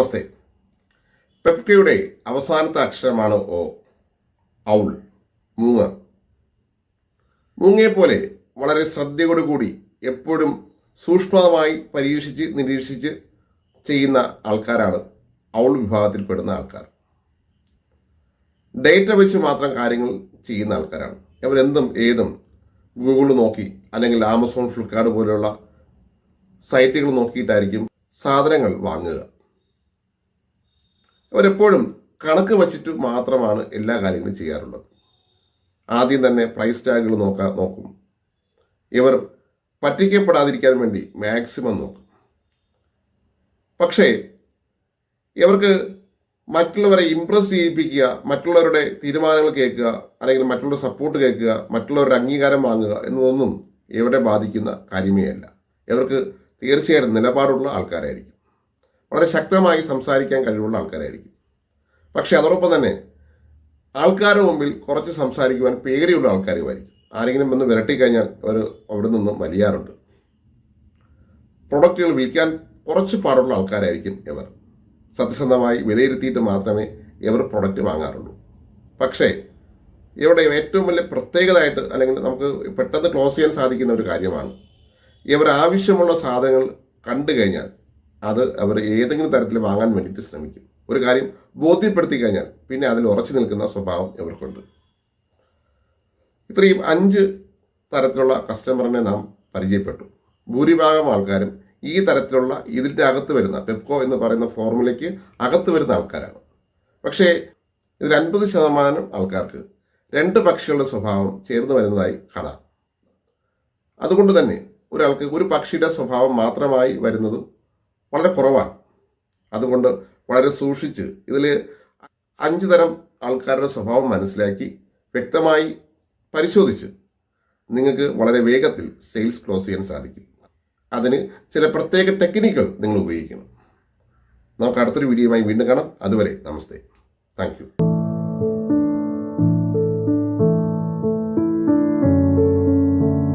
നമസ്തേ. പെപ്കയുടെ അവസാനത്തെ അക്ഷരമാണ് ഓ ഔൾ. മൂങ്ങ. മൂങ്ങയെപ്പോലെ വളരെ ശ്രദ്ധയോടുകൂടി എപ്പോഴും സൂക്ഷ്മമായി പരീക്ഷിച്ച് നിരീക്ഷിച്ച് ചെയ്യുന്ന ആൾക്കാരാണ് ഔൾ വിഭാഗത്തിൽപ്പെടുന്ന ആൾക്കാർ. ഡേറ്റ വെച്ച് മാത്രം കാര്യങ്ങൾ ചെയ്യുന്ന ആൾക്കാരാണ്. അവരെന്തും ഏതും ഗൂഗിൾ നോക്കി അല്ലെങ്കിൽ ആമസോൺ ഫ്ലിപ്കാർട്ട് പോലെയുള്ള സൈറ്റുകൾ നോക്കിയിട്ടായിരിക്കും സാധനങ്ങൾ വാങ്ങുക. അവരെപ്പോഴും കണക്ക് വച്ചിട്ട് മാത്രമാണ് എല്ലാ കാര്യങ്ങളും ചെയ്യാറുള്ളത്. ആദ്യം തന്നെ പ്രൈസ് ടാഗുകൾ നോക്കാ നോക്കും. ഇവർ പറ്റിക്കപ്പെടാതിരിക്കാൻ വേണ്ടി മാക്സിമം നോക്കും. പക്ഷേ ഇവർക്ക് മറ്റുള്ളവരെ ഇമ്പ്രസ് ചെയ്യിപ്പിക്കുക മറ്റുള്ളവരുടെ തീരുമാനങ്ങൾ കേൾക്കുക അല്ലെങ്കിൽ മറ്റുള്ളവരുടെ സപ്പോർട്ട് കേൾക്കുക മറ്റുള്ളവരുടെ അംഗീകാരം വാങ്ങുക എന്നതൊന്നും ഇവരെ ബാധിക്കുന്ന കാര്യമേ അല്ല. ഇവർക്ക് തീർച്ചയായിട്ടും നിലപാടുള്ള ആൾക്കാരായിരിക്കും. വളരെ ശക്തമായി സംസാരിക്കാൻ കഴിവുള്ള ആൾക്കാരായിരിക്കും. പക്ഷെ അതോടൊപ്പം തന്നെ ആൾക്കാരുടെ മുമ്പിൽ കുറച്ച് സംസാരിക്കുവാൻ പേടിയുള്ള ആൾക്കാരുമായിരിക്കും. ആരെങ്കിലും വന്ന് വിരട്ടിക്കഴിഞ്ഞാൽ അവർ അവിടെ നിന്ന് വലിയാറുണ്ട്. പ്രൊഡക്റ്റുകൾ വിൽക്കാൻ കുറച്ച് പാടുള്ള ആൾക്കാരായിരിക്കും ഇവർ. സത്യസന്ധമായി വിലയിരുത്തിയിട്ട് മാത്രമേ ഇവർ പ്രൊഡക്റ്റ് വാങ്ങാറുള്ളൂ. പക്ഷേ ഇവരുടെ ഏറ്റവും വലിയ പ്രത്യേകതയായിട്ട് അല്ലെങ്കിൽ നമുക്ക് പെട്ടെന്ന് ക്ലോസ് ചെയ്യാൻ സാധിക്കുന്ന ഒരു കാര്യമാണ് ഇവർ ആവശ്യമുള്ള സാധനങ്ങൾ കണ്ടു കഴിഞ്ഞാൽ അത് അവർ ഏതെങ്കിലും തരത്തിൽ വാങ്ങാൻ വേണ്ടിയിട്ട് ശ്രമിക്കും. ഒരു കാര്യം ബോധ്യപ്പെടുത്തി കഴിഞ്ഞാൽ പിന്നെ അതിൽ ഉറച്ചു നിൽക്കുന്ന സ്വഭാവം ഇവർക്കുണ്ട്. ഇത്രയും അഞ്ച് തരത്തിലുള്ള കസ്റ്റമറിനെ നാം പരിചയപ്പെട്ടു. ഭൂരിഭാഗം ആൾക്കാരും ഈ തരത്തിലുള്ള ഇതിന്റെ അകത്ത് വരുന്ന പെപ്കോ എന്ന് പറയുന്ന ഫോർമുലയ്ക്ക് അകത്ത് വരുന്ന ആൾക്കാരാണ്. പക്ഷേ ഇതിൽ അൻപത് ശതമാനം ആൾക്കാർക്ക് രണ്ട് പക്ഷികളുടെ സ്വഭാവം ചേർന്ന് വരുന്നതായി കാണാം. അതുകൊണ്ട് തന്നെ ഒരാൾക്ക് ഒരു പക്ഷിയുടെ സ്വഭാവം മാത്രമായി വരുന്നതും വളരെ കുറവാണ്. അതുകൊണ്ട് വളരെ സൂക്ഷിച്ച് ഇതിൽ അഞ്ച് തരം ആൾക്കാരുടെ സ്വഭാവം മനസ്സിലാക്കി വ്യക്തമായി പരിശോധിച്ച് നിങ്ങൾക്ക് വളരെ വേഗത്തിൽ സെയിൽസ് ക്ലോസ് ചെയ്യാൻ സാധിക്കും. അതിന് ചില പ്രത്യേക ടെക്നിക്കുകൾ നിങ്ങൾ ഉപയോഗിക്കണം. നമുക്ക് അടുത്തൊരു വീഡിയോയുമായി വീണ്ടും കാണാം. അതുവരെ നമസ്തേ. താങ്ക്